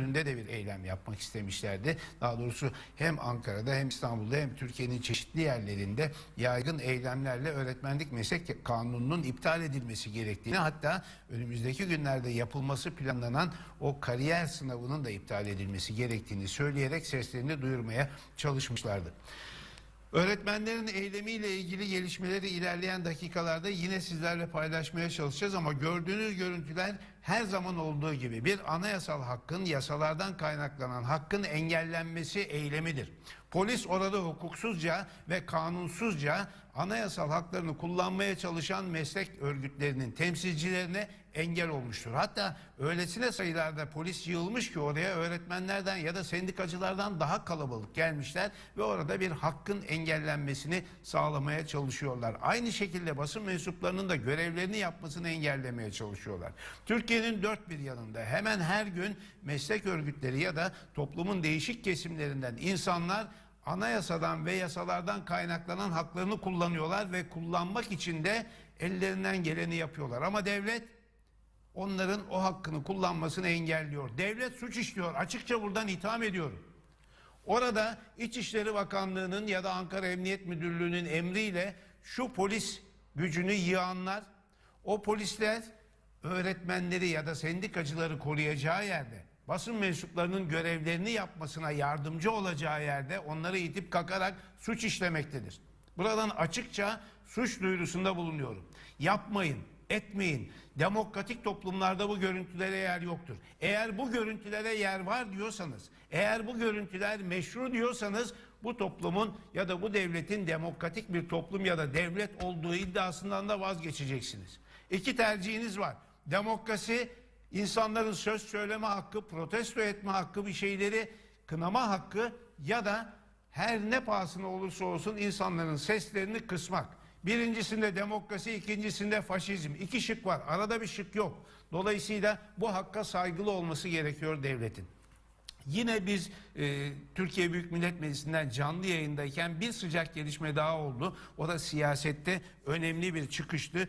önünde de bir eylem yapmak istemişlerdi. Daha doğrusu hem Ankara'da hem İstanbul'da hem Türkiye'nin çeşitli yerlerinde yaygın eylemlerle öğretmenlik meslek kanununun iptal edilmesi gerektiğini hatta önümüzdeki günlerde yapılması planlanan o kariyer sınavının da iptal edilmesi gerektiğini söyleyerek seslerini duyurmaya çalışmışlardı. Öğretmenlerin eylemiyle ilgili gelişmeleri ilerleyen dakikalarda yine sizlerle paylaşmaya çalışacağız ama gördüğünüz görüntüler her zaman olduğu gibi bir anayasal hakkın yasalardan kaynaklanan hakkın engellenmesi eylemidir. Polis orada hukuksuzca ve kanunsuzca anayasal haklarını kullanmaya çalışan meslek örgütlerinin temsilcilerine engel olmuştur. Hatta öylesine sayılarda polis yığılmış ki oraya öğretmenlerden ya da sendikacılardan daha kalabalık gelmişler ve orada bir hakkın engellenmesini sağlamaya çalışıyorlar. Aynı şekilde basın mensuplarının da görevlerini yapmasını engellemeye çalışıyorlar. Türkiye'nin dört bir yanında hemen her gün meslek örgütleri ya da toplumun değişik kesimlerinden insanlar anayasadan ve yasalardan kaynaklanan haklarını kullanıyorlar ve kullanmak için de ellerinden geleni yapıyorlar. Ama devlet onların o hakkını kullanmasını engelliyor. Devlet suç işliyor. Açıkça buradan itham ediyorum. Orada İçişleri Bakanlığı'nın ya da Ankara Emniyet Müdürlüğü'nün emriyle şu polis gücünü yığanlar, o polisler öğretmenleri ya da sendikacıları koruyacağı yerde, basın mensuplarının görevlerini yapmasına yardımcı olacağı yerde onları itip kakarak suç işlemektedir. Buradan açıkça suç duyurusunda bulunuyorum. Yapmayın, etmeyin. Demokratik toplumlarda bu görüntülere yer yoktur. Eğer bu görüntülere yer var diyorsanız, eğer bu görüntüler meşru diyorsanız bu toplumun ya da bu devletin demokratik bir toplum ya da devlet olduğu iddiasından da vazgeçeceksiniz. İki tercihiniz var. Demokrasi insanların söz söyleme hakkı, protesto etme hakkı, bir şeyleri kınama hakkı ya da her ne pahasına olursa olsun insanların seslerini kısmak. Birincisinde demokrasi, ikincisinde faşizm. İki şık var. Arada bir şık yok. Dolayısıyla bu hakka saygılı olması gerekiyor devletin. Yine biz e, Türkiye Büyük Millet Meclisi'nden canlı yayındayken bir sıcak gelişme daha oldu. O da siyasette önemli bir çıkıştı.